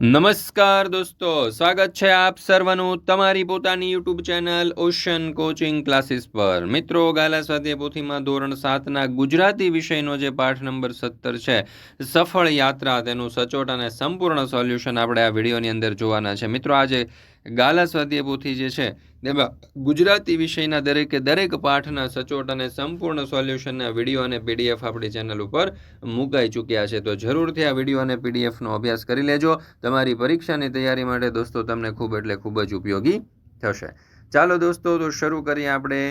નમસ્કાર દોસ્તો, સ્વાગત છે આપ સર્વનું તમારી પોતાની YouTube channel ocean coaching classes પર. મિત્રો, ગાલા સ્વાધ્યાય પોથીમાં ધોરણ સાતના ગુજરાતી વિષયનો જે પાઠ નંબર સત્તર છે, સફળ યાત્રા, તેનું સચોટ અને સંપૂર્ણ સોલ્યુશન આપણે આ વિડીયોની અંદર જોવાના છે. મિત્રો, આજે ગાલા સ્વાધ્યાય પોથી જે છે તેમાં ગુજરાતી વિષયના દરેકે દરેક પાઠના સચોટ અને સંપૂર્ણ સોલ્યુશનના વીડિયો અને પીડીએફ આપણી ચેનલ ઉપર મુકાઈ ચૂક્યા છે. તો જરૂરથી આ વીડિયો અને પીડીએફનો અભ્યાસ કરી લેજો. તમારી પરીક્ષાની તૈયારી માટે દોસ્તો તમને ખૂબ એટલે ખૂબ જ ઉપયોગી થશે. ચાલો દોસ્તો, તો શરૂ કરીએ આપણે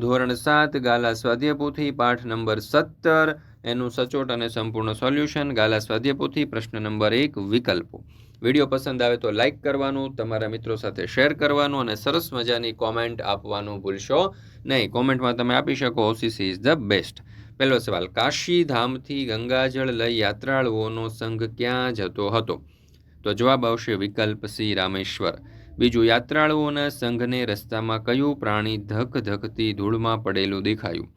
ધોરણ સાત, ગાલા સ્વાધ્યાય પાઠ નંબર સત્તર, એનું સચોટ અને સંપૂર્ણ સોલ્યુશન, ગાલા સ્વાધ્યાય પ્રશ્ન નંબર એક, વિકલ્પો. વીડિયો પસંદ આવે તો લાઇક કરવાનું, તમારા મિત્રો સાથે શેર કરવાનું અને સરસ મજાની કોમેન્ટ આપવાનું ભૂલશો નહીં. કોમેન્ટમાં તમે આપી શકો ઓસીસી ઇઝ ધ બેસ્ટ પહેલો સવાલ કાશી ધામથી ગંગાજળ લઈ યાત્રાળુઓનો સંઘ ક્યાં જતો હતો? તો જવાબ આવશે વિકલ્પ સી, રામેશ્વર. બીજું, યાત્રાળુઓના સંઘને રસ્તામાં કયું પ્રાણી ધક ધકતી ધૂળમાં પડેલું દેખાયું?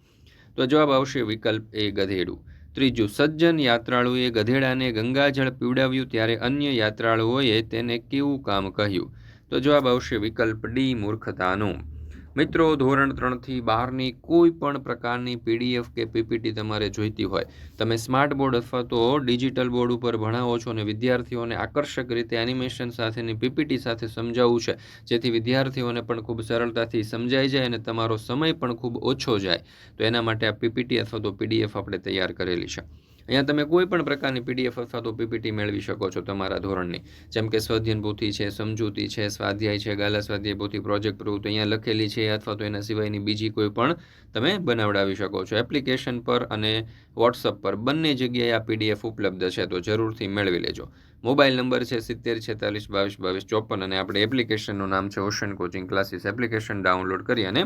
તો જવાબ આવશે વિકલ્પ એ, ગધેડું. ત્રીજું, સજ્જન યાત્રાળુએ ગધેડાને ગંગાજળ પીવડાવ્યું ત્યારે અન્ય યાત્રાળુઓએ તેને કેવું કામ કહ્યું? તો જવાબ આવશે વિકલ્પ ડી, મૂર્ખતાનું. મિત્રો, ધોરણ ત્રણથી બહારની કોઈ પણ પ્રકારની પીડીએફ કે પીપીટી તમારે જોઈતી હોય, તમે સ્માર્ટ બોર્ડ અથવા તો ડિજિટલ બોર્ડ ઉપર ભણાવો છો અને વિદ્યાર્થીઓને આકર્ષક રીતે એનિમેશન સાથેની પીપીટી સાથે સમજાવવું છે, જેથી વિદ્યાર્થીઓને પણ ખૂબ સરળતાથી સમજાઈ જાય અને તમારો સમય પણ ખૂબ ઓછો જાય. તો એના માટે આ પીપીટી અથવા તો પીડીએફ આપણે તૈયાર કરેલી છે. અહીંયા તમે કોઈ પણ પ્રકારની પીડીએફ અથવા તો પીપીટી મેળવી શકો છો તમારા ધોરણની. જેમ કે સ્વાધ્યન છે, સમજૂતી છે, સ્વાધ્યાય છે, ગાલા સ્વાધ્યાય પોથી પ્રોજેક્ટ પ્રવૃત્તિ અહીંયા લખેલી છે અથવા તો એના સિવાયની બીજી કોઈ પણ તમે બનાવડાવી શકો છો. એપ્લિકેશન પર અને વોટ્સઅપ પર બંને જગ્યાએ આ પીડીએફ ઉપલબ્ધ છે તો જરૂરથી મેળવી લેજો. મોબાઈલ નંબર છે સિત્તેર, છેતાલીસ, બાવીસ બાવીસ, ચોપન અને આપણે એપ્લિકેશનનું નામ છે ocean coaching classes application download કરી અને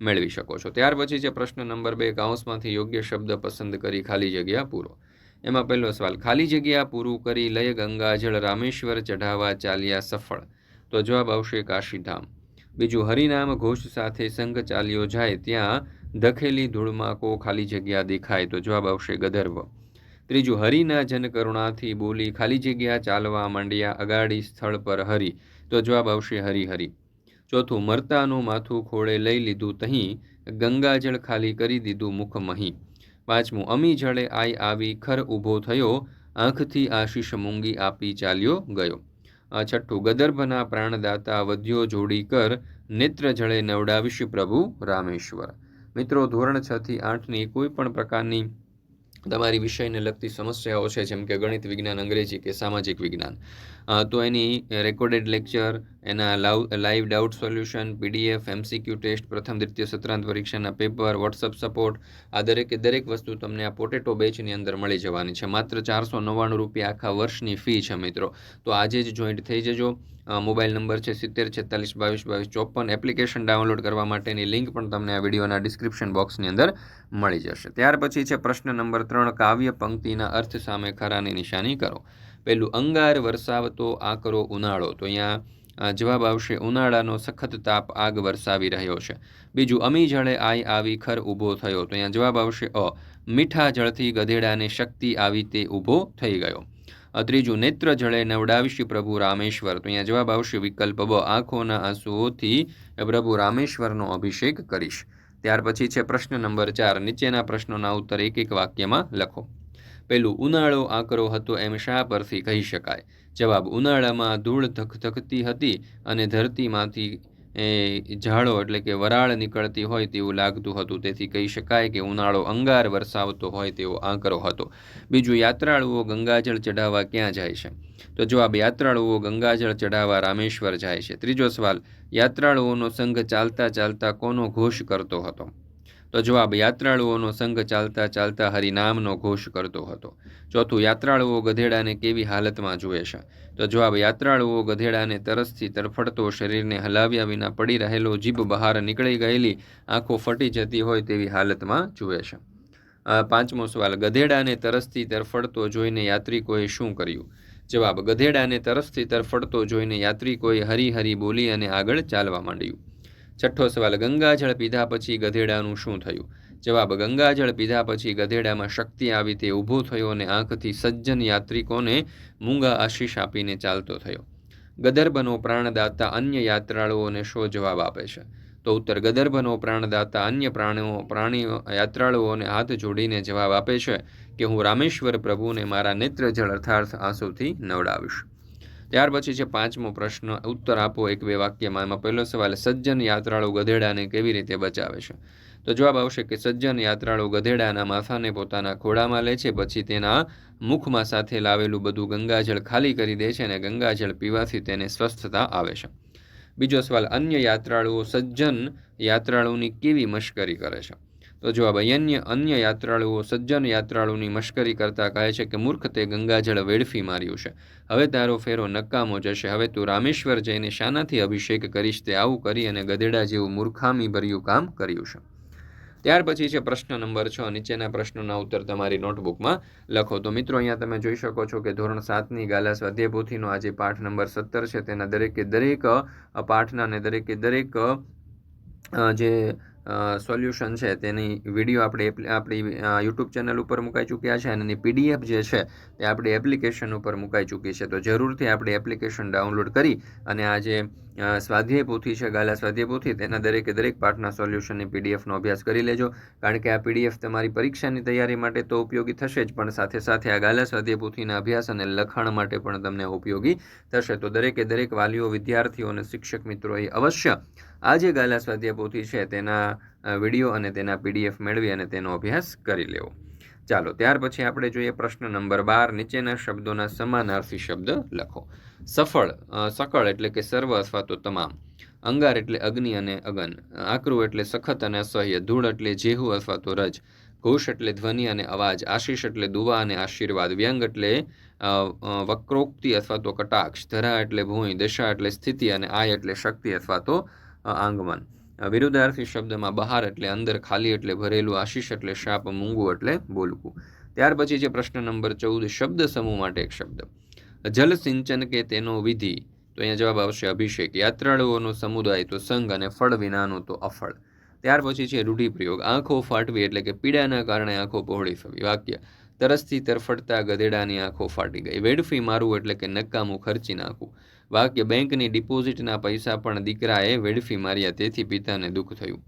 મેળવી શકો છો. ત્યાર પછી છે પ્રશ્ન નંબર બે, કાઉન્સમાંથી યોગ્ય શબ્દ પસંદ કરી ખાલી જગ્યા પૂરો. એમાં પહેલો સવાલ, ખાલી જગ્યા પૂરું કરી લય ગંગાજળ રામેશ્વર ચઢાવવા ચાલ્યા સફળ? તો જવાબ આવશે કાશીધામ. બીજું, હરિનામ ઘોષ સાથે સંઘ ચાલ્યો જાય ત્યાં ધખેલી ધૂળમાકો ખાલી જગ્યા દેખાય, તો જવાબ આવશે ગધર્વ. ત્રીજું, હરિના જન કરુણાથી બોલી ખાલી જગ્યા ચાલવા માંડ્યા અગાડી સ્થળ પર હરી, તો જવાબ આવશે હરિહરિ. ચોથું મરતાનું માથું ખોળે લઈ લીધું તહીં ગંગાજળ ખાલી કરી દીધું મુખ મહી. પાંચમું, અમી જળે આઈ આવી ખર ઊભો થયો, આંખથી આશીષ મૂંગી આપી ચાલ્યો ગયો. આ છઠ્ઠું, ગદર્ભના પ્રાણદાતા વધ્યો જોડી કર, નેત્ર જળે નવડાવીશ પ્રભુ રામેશ્વર. મિત્રો, ધોરણ છ થી આઠની કોઈ પણ પ્રકારની તમારી વિષયને લગતી સમસ્યાઓ છે, જેમ કે ગણિત વિજ્ઞાન, અંગ્રેજી કે સામાજિક વિજ્ઞાન તો એની રેકોર્ડેડ લેક્ચર એના live doubt solution PDF MCQ test પ્રથમ દ્વિતીય સત્રાંત પરીક્ષાના પેપર વોટ્સઅપ સપોર્ટ આ દરેકે, દરેક વસ્તુ તમને આ પોટેટો બેચની અંદર મળી જવાની છે. માત્ર ચારસો નવ્વાણું રૂપિયા આખા વર્ષની ફી છે મિત્રો. તો આજે જ જોઈન્ટ થઈ જજો. મોબાઈલ નંબર છે સિત્તેર, છેતાલીસ, બાવીસ બાવીસ, ચોપન. એપ્લિકેશન ડાઉનલોડ કરવા માટેની લિંક પણ તમને આ વિડીયોના ડિસ્ક્રિપ્શન બોક્સની અંદર મળી જશે. ત્યાર પછી છે પ્રશ્ન નંબર ત્રણ, કાવ્ય પંક્તિના અર્થ સામે ખરાની નિશાની કરો. પહેલું અંગાર વરસાવતો આકરો ઉનાળો. તો અહીંયા જવાબ આવશે, ઉનાળાનો સખત તાપ આગ વરસાવી રહ્યો છે. બીજું, અમી જળે આઈ આવી ખર ઊભો થયો. તો અહીંયા જવાબ આવશે, અ, મીઠા જળથી ગધેડાને શક્તિ આવી તે ઊભો થઈ ગયો. ત્રીજું, નેત્ર જળે નવડાવીશ પ્રભુ રામેશ્વર. તો અહીંયા જવાબ આવશે, વિકલ્પ બ, આંખોના આંસુઓથી પ્રભુ રામેશ્વરનો અભિષેક કરીશ. ત્યાર પછી છે પ્રશ્ન નંબર ચાર. નીચેના પ્રશ્નોના ઉત્તર એક એક વાક્યમાં લખો. પહેલું ઉનાળો આકરો હતો એમ શા પરથી કહી શકાય? જવાબ, ઉનાળામાં ધૂળ ધકધકતી હતી અને ધરતીમાંથી, એ, ઝાડો એટલે કે વરાળ નીકળતી હોય તેવું લાગતું હતું. તેથી કહી શકાય કે ઉનાળો અંગાર વરસાવતો હોય તેવો આંકરો હતો. બીજું, યાત્રાળુઓ ગંગાજળ ચઢાવવા ક્યાં જાય છે? તો જવાબ, યાત્રાળુઓ ગંગાજળ ચઢાવવા રામેશ્વર જાય છે. ત્રીજો સવાલ, યાત્રાળુઓનો સંઘ ચાલતા ચાલતા કોનો ઘોષ કરતો હતો? તો જવાબ, યાત્રાળુઓનો સંઘ ચાલતા ચાલતા હરિનામનો ઘોષ કરતો હતો. ચોથું, યાત્રાળુઓ ગધેડાને કેવી હાલતમાં જુએ છે? તો જવાબ, યાત્રાળુઓ ગધેડાને તરસથી તરફડતો શરીરને હલાવ્યા વિના પડી રહેલો જીભ બહાર નીકળી ગયેલી આંખો ફટી જતી હોય તેવી હાલતમાં જુએ છે. પાંચમો સવાલ, ગધેડાને તરસથી તરફડતો જોઈને યાત્રિકોએ શું કર્યું? જવાબ, ગધેડાને તરસથી તરફડતો જોઈને યાત્રિકોએ હરી હરી બોલી અને આગળ ચાલવા માંડ્યું. છઠ્ઠો સવાલ, ગંગાજળ પીધા પછી ગધેડાનું શું થયું? જવાબ, ગંગાજળ પીધા પછી ગધેડામાં શક્તિ આવી તે ઊભો થયો અને આંખથી સજ્જન યાત્રિકોને મૂંગા આશીષ આપીને ચાલતો થયો. ગદર્ભનો પ્રાણદાતા અન્ય યાત્રાળુઓને શો જવાબ આપે છે? તો ઉત્તર, ગદર્ભનો પ્રાણદાતા અન્ય પ્રાણીઓ પ્રાણીઓ યાત્રાળુઓને હાથ જોડીને જવાબ આપે છે કે હું રામેશ્વર પ્રભુને મારા નેત્રજળ અર્થાર્થ આંસુથી નવડાવીશ. ત્યાર પછી છે પાંચમો પ્રશ્ન, ઉત્તર આપો એક બે વાક્યમાં. એમાં પહેલો સવાલ, સજ્જન યાત્રાળુ ગધેડાને કેવી રીતે બચાવે છે? તો જવાબ આવશે કે સજ્જન યાત્રાળુ ગધેડાના માથાને પોતાના ખોળામાં લે છે, પછી તેના મુખમાં સાથે લાવેલું બધું ગંગાજળ ખાલી કરી દે છે અને ગંગાજળ પીવાથી તેને સ્વસ્થતા આવે છે. બીજો સવાલ, અન્ય યાત્રાળુઓ સજ્જન યાત્રાળુની કેવી મશ્કરી કરે છે? તો જવાબ અન્ય અન્ય યાત્રાળુઓ, સજ્જન યાત્રાળુની મશ્કરી કરતા કહે છે કે, મૂર્ખ તે ગંગાજળ વેડફી માર્યું છે. હવે તારો ફેરો નકામો જશે. હવે તું રામેશ્વર જઈને શાનાથી અભિષેક કરીશ. તે આવું કરી અને ગધેડા જેવું મૂર્ખામી ભર્યું કામ કર્યું છે. ત્યાર પછી છે પ્રશ્ન નંબર છ. નીચેના પ્રશ્નોના ઉત્તર તમારી નોટબુકમાં લખો. તો મિત્રો, અહીંયા તમે જોઈ શકો છો કે ધોરણ સાતની ગાલા સ્વાધ્યાય આજે પાઠ નંબર સત્તર છે. તેના દરેકે દરેક પાઠના અને દરેકે દરેક જે સોલ્યુશન છે. તેની વીડિયો આપણે આપણી યુટ્યુબ ચેનલ ઉપર મુકાઈ ચૂક્યા છે અને એની પીડીએફ જે છે, તે આપણી એપ્લિકેશન ઉપર મુકાઈ ચૂકી છે. તો જરૂરથી આપણી એપ્લિકેશન ડાઉનલોડ કરી અને આ જે સ્વાધ્યાય પોથી છે, ગાલા સ્વાધ્યાય પોથી, તેના દરેકે દરેક પાઠના સોલ્યુશનની પીડીએફનો અભ્યાસ કરી લેજો. કારણ કે આ પીડીએફ તમારી પરીક્ષાની તૈયારી માટે તો ઉપયોગી થશે જ, પણ સાથે સાથે આ ગાલા સ્વાધ્યાય પોથીના અભ્યાસ અને લખાણ માટે પણ તમને ઉપયોગી થશે. તો દરેકે દરેક વાલીઓ, વિદ્યાર્થીઓ અને શિક્ષક મિત્રોએ અવશ્ય આ જે ગાલા સ્વાધ્યાય પોથી છે, તેના વીડિયો અને તેના પીડીએફ મેળવી અને તેનો અભ્યાસ કરી લેવો. ચાલો, ત્યાર પછી આપણે જોઈએ પ્રશ્ન નંબર બાર, નીચેના શબ્દોના સમાનાર્થી શબ્દ લખો. સફળ સકળ એટલે કે સર્વ અથવા તો તમામ. અંગાર એટલે અગ્નિ અને અગન. આકરું એટલે સખત અને અસહ્ય. ધૂળ એટલે જેહુ અથવા તો રજ. ઘોષ એટલે ધ્વનિ અને અવાજ. આશીષ એટલે દુવા અને આશીર્વાદ. વ્યંગ એટલે વક્રોક્તિ અથવા તો કટાક્ષ. ધરા એટલે ભૂંય. દશા એટલે સ્થિતિ અને આય એટલે શક્તિ અથવા તો આંગમન. વિરુદ્ધાર્થી શબ્દમાં બહાર એટલે અંદર, ખાલી એટલે ભરેલું, આશીષ એટલે શાપ, મૂંગું એટલે બોલવું. ત્યાર પછી છે પ્રશ્ન નંબર ચૌદ, શબ્દ સમૂહ માટે એક શબ્દ. જલસિંચન કે તેનો વિધિ? તો અહીંયા જવાબ આવશે અભિષેક. યાત્રાળુઓનો સમુદાય તો સંઘ અને ફળ વિનાનો તો અફળ. ત્યાર પછી છે રૂઢિપ્રયોગ. આંખો ફાટવી એટલે કે પીડાના કારણે આંખો પહોળી થવી વાક્ય. તરસથી તરફડતા ગધેડાની આંખો ફાટી ગઈ. વેડફી મારવું એટલે કે નકામું ખર્ચી નાખવું. વાક્ય બેંકની ડિપોઝિટના પૈસા પણ દીકરાએ વેડફી માર્યા, તેથી પિતાને દુઃખ થયું.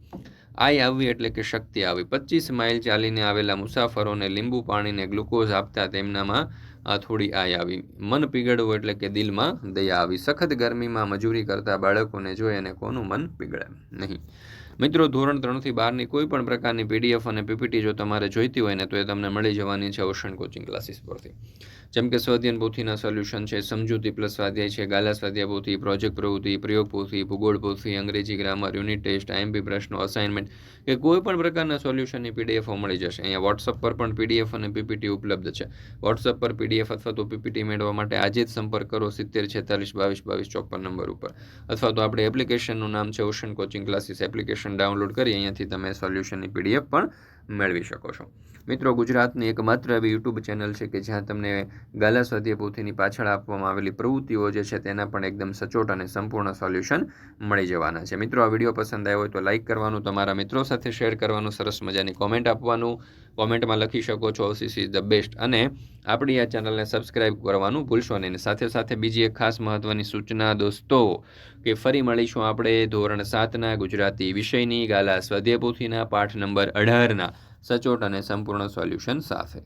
આય આવવી એટલે કે શક્તિ આવી પચીસ માઇલ ચાલીને આવેલા મુસાફરોને લીંબુ પાણીને ગ્લુકોઝ આપતા તેમનામાં આ થોડી આય આવી. મન પીગળવું એટલે કે દિલમાં દયા આવી. સખત ગરમીમાં મજૂરી કરતા બાળકોને જોઈ અને કોનું મન પીગળે? નહીં. મિત્રો, ધોરણ ત્રણથી બારની કોઈ પણ પ્રકારની પીડીએફ અને પીપીટી જો તમારે જોઈતી હોય ને તો એ તમને મળી જવાની છે ઓશન કોચિંગ ક્લાસીસ પરથી. જેમ કે સ્વાધ્યાયન પોથીના સોલ્યુશન છે, સમજૂતી પ્લસ સ્વાધ્યાય છે, ગાલા સ્વાધ્યાય પોથી પ્રોજેક્ટ પ્રવૃત્તિ, પ્રયોગ પોથી, ભૂગોળ પોથી, અંગ્રેજી ગ્રામર યુનિટ ટેસ્ટ આઈએમપી પ્રશ્નો અસાઇનમેન્ટ કે કોઈ પણ પ્રકારના સોલ્યુશનની પીડીએફો મળી જશે. અહીંયા વોટ્સઅપ પર પણ પીડીએફ અને પીપીટી ઉપલબ્ધ છે. વોટ્સઅપ પર પીડીએફ અથવા તો પીપીટી મેળવવા માટે આજે જ સંપર્ક કરો સિત્તેર, છેતાલીસ, બાવીસ બાવીસ, ચોપન નંબર ઉપર. અથવા તો આપણે એપ્લિકેશનનું નામ છે ocean coaching classes application download કરી અહીંયાથી તમે સોલ્યુશનની પીડીએફ પણ મેળવી શકો છો. મિત્રો, ગુજરાતની એકમાત્ર એવી યુટ્યુબ ચેનલ છે કે જ્યાં તમને ગાલા સ્વાધ્યાય પોથીની પાછળ આપવામાં આવેલી પ્રવૃત્તિઓ જે છે તેના પણ એકદમ સચોટ અને સંપૂર્ણ સોલ્યુશન મળી જવાના છે. મિત્રો, આ વીડિયો પસંદ આવ્યો હોય તો લાઇક કરવાનું, તમારા મિત્રો સાથે શેર કરવાનું, સરસ મજાની કોમેન્ટ આપવાનું. કોમેન્ટમાં લખી શકો છો ઓસીસ ધ બેસ્ટ અને આપણી આ ચેનલને સબસ્ક્રાઇબ કરવાનું ભૂલશો નહીં. સાથે સાથે બીજી એક ખાસ મહત્ત્વની સૂચના, દોસ્તો, કે ફરી મળીશું આપણે ધોરણ સાતના ગુજરાતી વિષયની ગાલા સ્વાધ્યાય પોથીના પાઠ નંબર અઢારના. સચોટ અને સંપૂર્ણ સોલ્યુશન સાથે.